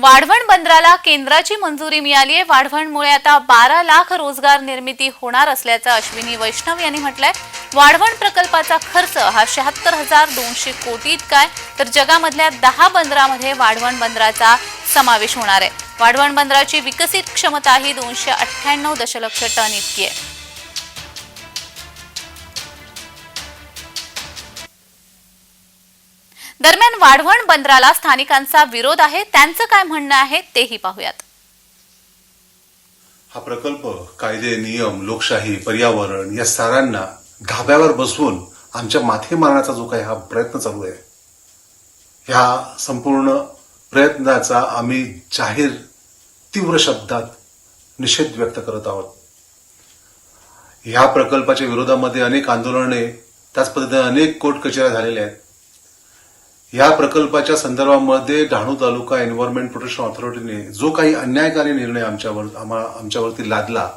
वाढवण बंदराला केंद्राची मंजुरी मिळाली आहे. वाढवणमुळे आता बारा लाख रोजगार निर्मिती होणार असल्याचं अश्विनी वैष्णव यांनी म्हटलंय. वाढवण प्रकल्पाचा खर्च हा शहात्तर हजार दोनशे कोटी इतका आहे. तर जगामधल्या दहा बंदरामध्ये वाढवण बंदराचा समावेश होणार आहे. वाढवण बंदराची विकसित क्षमता ही दोनशे अठ्ठ्याण्णव दशलक्ष टन इतकी आहे. दरम्यान वाढवण बंदराला स्थानिकांचा विरोध आहे. त्यांचं काय म्हणणं आहे तेही पाहूयात. हा प्रकल्प कायदे नियम लोकशाही पर्यावरण या साऱ्यांना धाब्यावर बसवून आमच्या माथे मारण्याचा जो काही हा प्रयत्न चालू आहे ह्या संपूर्ण प्रयत्नाचा आम्ही जाहीर तीव्र शब्दात निषेध व्यक्त करत आहोत. ह्या प्रकल्पाच्या विरोधामध्ये अनेक आंदोलने त्याच पद्धतीने अनेक कोर्ट कचेऱ्या झालेल्या आहेत. या प्रकल्पाच्या संदर्भामध्ये डहाणू तालुका एन्व्हायरमेंट प्रोटेक्शन ऑथॉरिटीने जो काही अन्यायकारी निर्णय आमच्यावर आमच्यावरती लादला